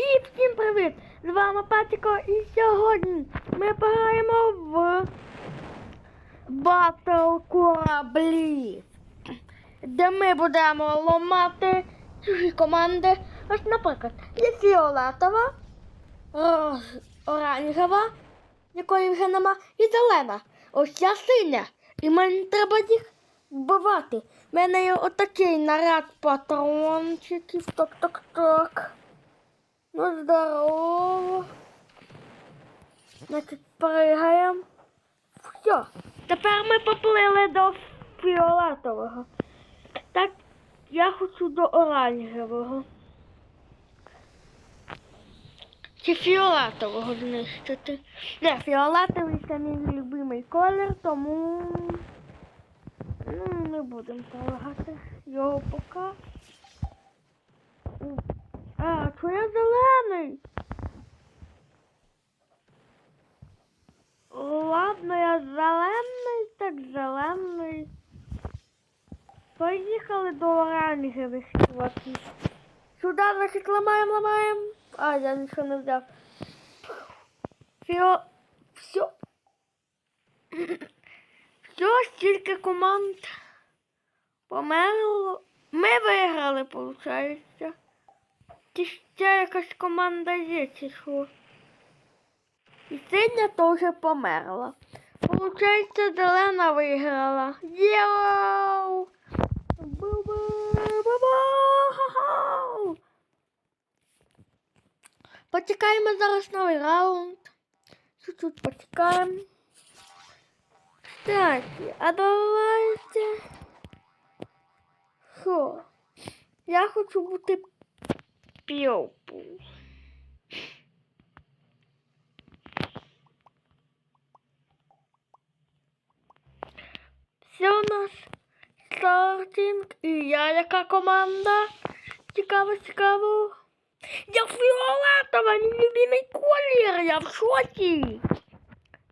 І всім привіт! З вами Патіко і сьогодні ми пограємо в Батл кораблі, де ми будемо ламати чужі команди. Ось, наприклад, є фіолетова, оранжева, якої вже нема, і зелена. Ось ця синя. І мені треба їх вбивати. У мене є отакий наряд патрончиків. Ток-ток-ток. Ну, здорово. Значить, пригаємо. Все. Тепер ми поплили до фіолетового. Так, я хочу до оранжевого. Чи фіолетового знищити? Не, фіолетовий це мій любимий колір, тому ну, не будемо полагати його поки. А, що я зелений? Ладно, я зелений, так зелений. Поїхали до оранжевих чуваків. Ламаємо, ламаємо. А, я нічого не взяв. Фіо... Все. Все, стільки команд померло. Ми виграли, виходить. Чи ще якась команда є, чи що? І синя теж померла. Получається, зелена виграла. Йоу! Почекаємо зараз новий раунд. Чуть-чуть почекаємо. Кстати, а давайте. Що? Я хочу бути півпу. Все у нас стартинг. І я яка команда? Цікаво, цікаво. Я фіолетова, мій любимий колір, я в шоці.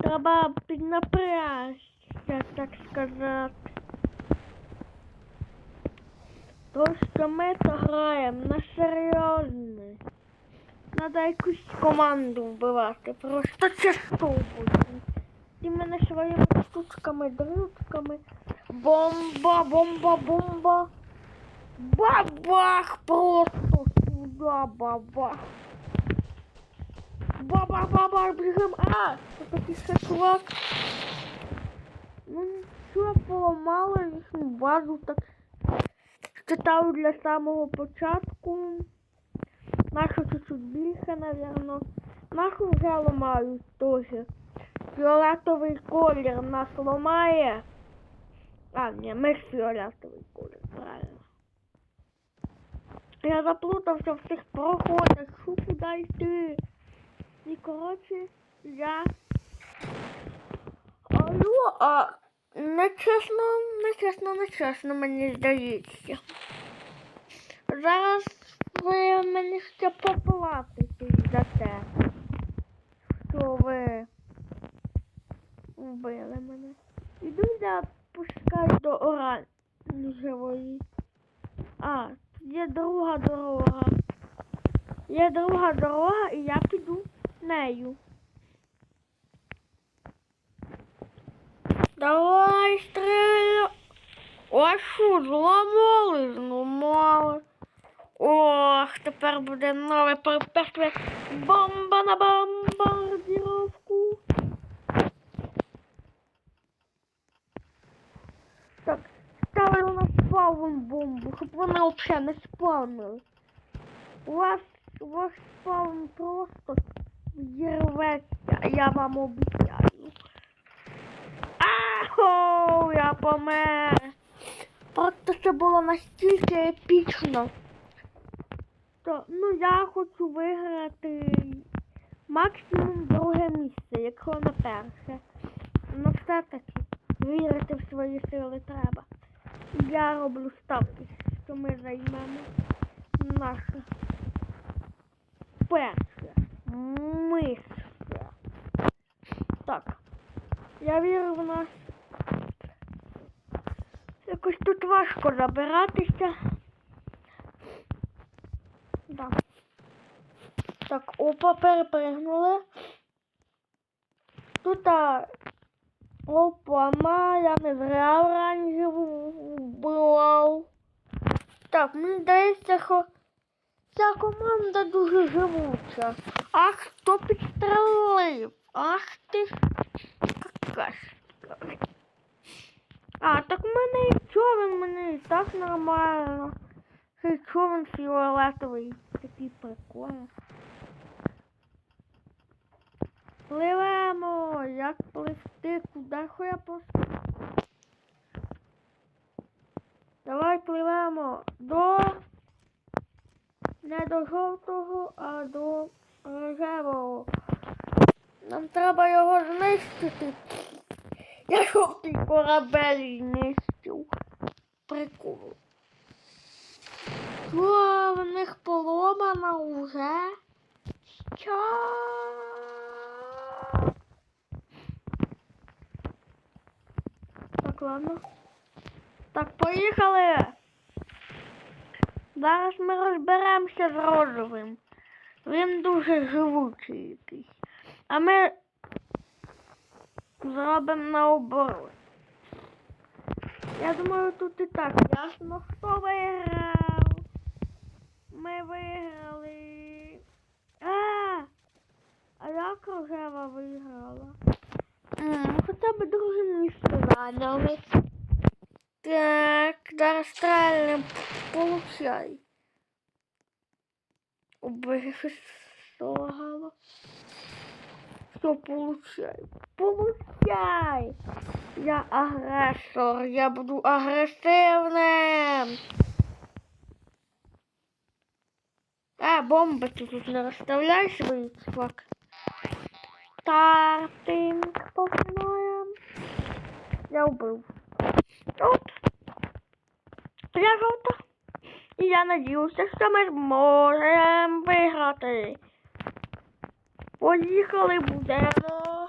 Треба піднапрягтися, так сказати. То, що ми то граємо на серйозне. Надо якусь команду вбивати, просто часто буде. Ти мене своїми штучками, дрючками. Бомба, бомба, бомба. Бабах просто сюда, бабах. Баба, баба, бежим. А, это чувак. Ну, нічого поламало їхню базу, так читав для самого початку. Нашу чуть-чуть більше, навірно. Нашу вже ламають теж. Фіолетовий колір нас ламає. А, ні, ми ж фіолетовий колір, правильно. Я заплутався в цих проходах, що куди йти. І коротше, я. Алло, а нечесно, нечесно, нечесно, мені здається. Зараз ви мені ще поплатите за те, що ви вбили мене. Іду я пускай до оранжевої. А, є друга дорога. Є друга дорога і я піду нею. Давай стріля. О, що, зламали, зламали. Ох, тепер буде нове перспективе. Бомба на бомбардировку. Так, ставлю на спаун бомбу, щоб вони взагалі не спавнили. У вас, у вас спаун просто зірветься, я вам обіцяю. Ахо, я помер. Просто це було настільки епічно. То, ну я хочу виграти максимум друге місце, якщо не перше. Ну все-таки вірити в свої сили треба. Я роблю ставки, що ми займемо наше перше місце. Так. Я вірю в нас. Якось тут важко забиратися. Да. Так, опа, перепригнули. Тут опа, ма, я не зря оранжеву вбивав. Так, мені здається, що ця команда дуже живуча. Ах, хто підстрелив? Ах ти какашка. А, так в мене і човен, мене і так нормально. Ще й човен фіолетовий. Такий прикольний. Пливемо, як пливти, куди я просто. Давай пливемо до не до жовтого, а до рожевого. Нам треба його знищити. Я жовтий корабель знищив. Прикол. Що, в них поломана уже? Що? Так, ладно. Так, поїхали. Зараз ми розберемося з розовим. Він дуже живучий якийсь. А ми зробимо наоборот. Я думаю, тут і так ясно, хто виграв. Ми виграли. А, а як рожева виграла? М, Хоча б друге місце зайняли. Так, зараз стрельнем. Получай. Обережало. Все, получай. Получай. Я агресор. Я буду агресивним. А, бомби ти тут не розставляй свої чувак. Стартинг починаємо. Я вбив. Оп. Я жовта. І я надіюся, що ми зможемо виграти. Поїхали будемо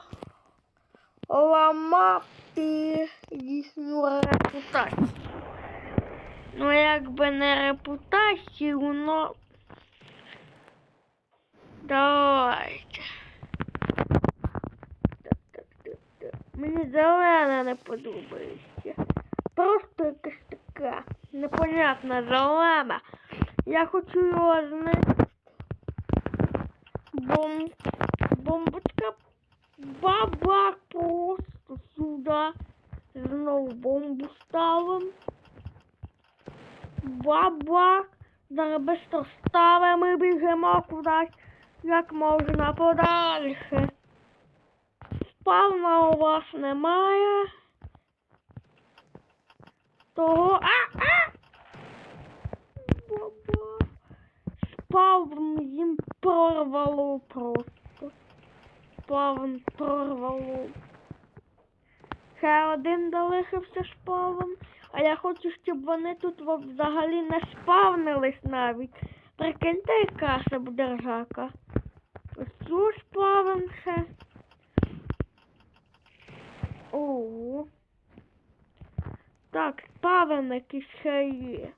ламати їхню репутацію. Ну, якби не репутацію, но давайте. Так, так, так, так. Мені зелена не подобається. Просто якась така непонятна зелена. Я хочу його знайти. Бом... Бомбочка бабак просто сюди. Знову бомбу ставим. Бабак. Зараз быстро ставимо і біжимо кудись як можна подальше. Спавна у вас немає. Того. А! А! Баба. Спавн їм прорвало просто. Спавн прорвало. Ще один залишився спавн. А я хочу, щоб вони тут взагалі не спавнились навіть. Прикиньте, яка це буде ржака. Ось цю ще. Ого. Так, спавн якийсь ще є.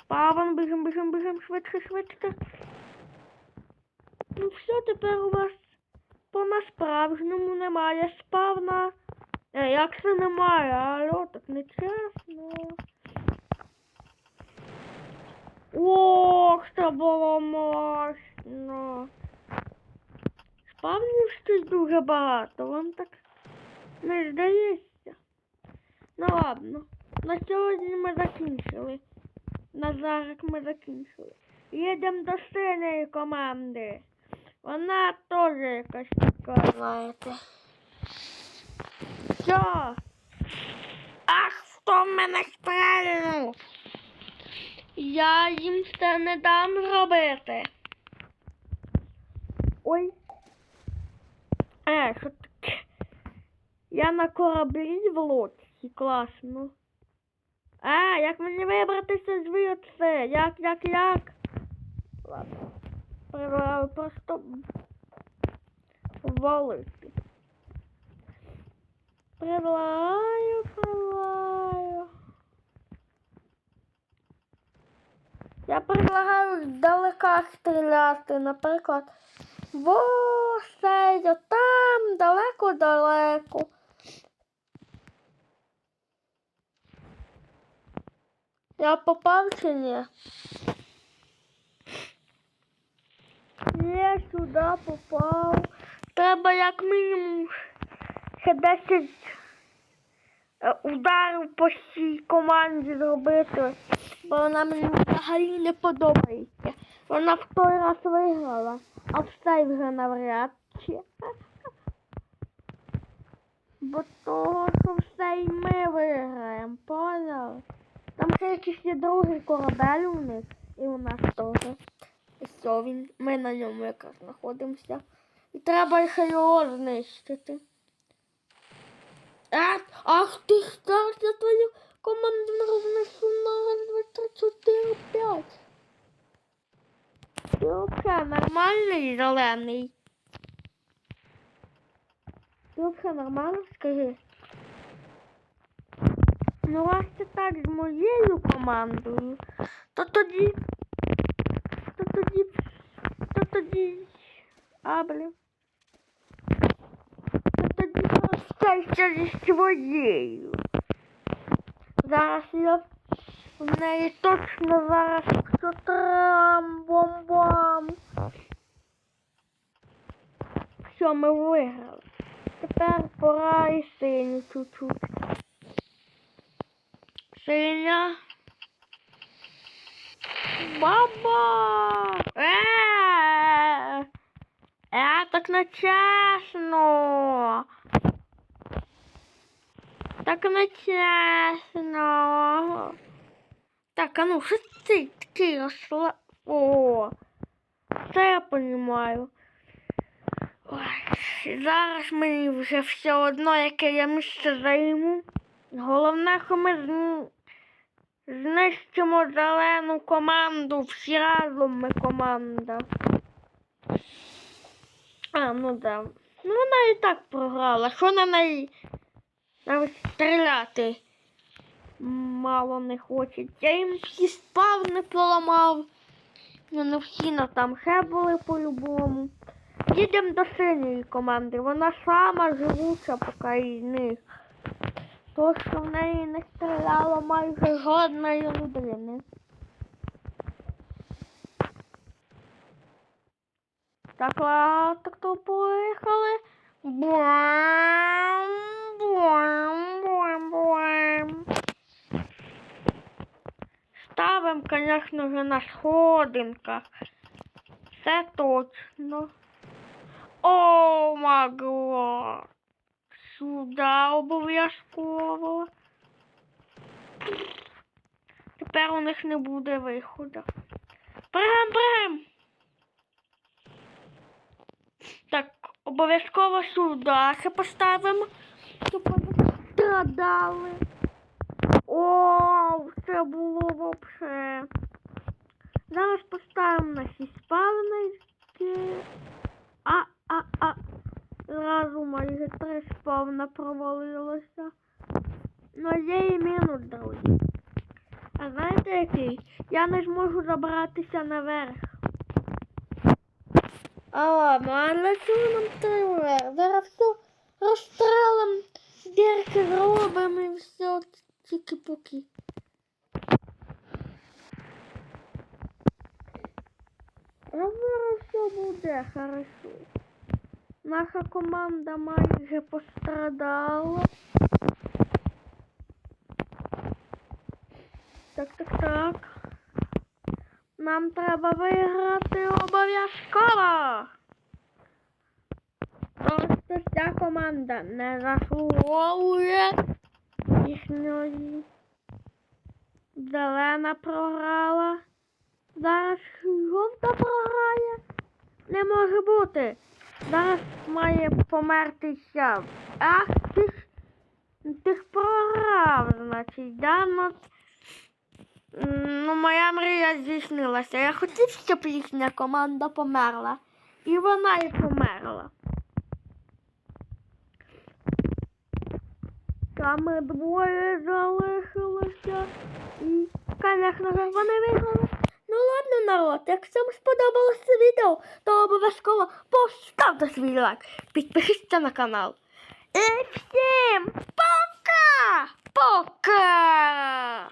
Спавн, бігом, бігом, бігом, швидше, швидше. Ну все, тепер у вас по насправжньому немає спавна. Е, як це немає? Алло, так не чесно. Ох, це було мощно. Спавнів щось дуже багато, вам так не здається. Ну ладно, на сьогодні ми закінчили. На зараз ми закінчили. Їдемо до синьої команди. Вона теж якась така, знаєте. Що? Ах, хто мене стрельнув? Я їм це не дам зробити. Ой. Е, що таке? Я на кораблі в лодці, класно. А, як мені вибратися звідси? Як, як, як? Ладно. Предлагаю просто валити. Предлагаю, предлагаю. Я предлагаю далека стріляти, наприклад. Во сей, там далеко-далеко. Я попав чи ні? Я сюди попав. Треба як мінімум ще 10 е, ударів по цій команді зробити, бо вона мені взагалі не подобається. Вона в той раз виграла, а в цей вже навряд чи. Бо того, що все і ми виграємо, поняли? Там ще якийсь є другий корабель у них, і у нас теж. І все, він, ми на ньому якраз знаходимося. І треба ще його знищити. А, ах ти ж зараз я твою команду рознесу на раз, два, три, чотири, п'ять. Ти взагалі нормальний зелений? Ти взагалі нормально скажи? Ну, це так з моєю командою, то тоді. То тоді. То тоді. А, блін. То тоді розстайся зі своєю. Зараз я в неї точно зараз що трам бом-бом. Все, ми виграли. Тепер пора і синю чуть-чуть. Синя. Баба! Е! Е, так не чесно. Так не чесно. Так, а ну, що ти такий розсла... О, це я понімаю. Ой, зараз мені вже все одно, яке я місце займу. Головне, що ми. Знищимо зелену команду. Всі разом ми команда. А, ну да. Ну вона і так програла. Що на неї навіть стріляти? Мало не хочеться. Я їм всі спав не поламав. Ну, не всі на там ще були по-любому. Їдемо до синьої команди. Вона сама живуча поки із них. То, що в неї не стріляло майже жодної людини. Так, а, так то поїхали. Буам, буам, буам, буам. Ставим, конечно же, на сходинках. Це точно. О, магло. Сюди обов'язково. Тепер у них не буде виходу. Пригам, пригам. Так, обов'язково сюди ще поставимо, щоб вони страдали. О, це було вообще. Зараз поставимо наші спавники. А, а, а. Разу майже три спавна провалилося. Ну, є і мінус, друзі. А знаєте який? Я не зможу забратися наверх. А ладно, а для чого нам треба? Зараз все розстрелим, дірки зробимо і все тільки-поки. А зараз все буде хорошо. Наша команда майже пострадала. Так, так, так. Нам треба виграти обов'язково. Просто ця команда не заслуговує їхньої. Зелена програла. Зараз жовта програє. Не може бути. Зараз має померти ся. Ах, ти ж ти ж програв, значить, да? Ну, Ну, моя мрія здійснилася. Я хотів, щоб їхня команда померла. І вона і померла. Саме двоє залишилося. І, звісно, вони виграли. Ну ладно, народ, якщо вам сподобалося це відео, то обов'язково поставте свій лайк, підпишіться на канал. І всім пока! Пока!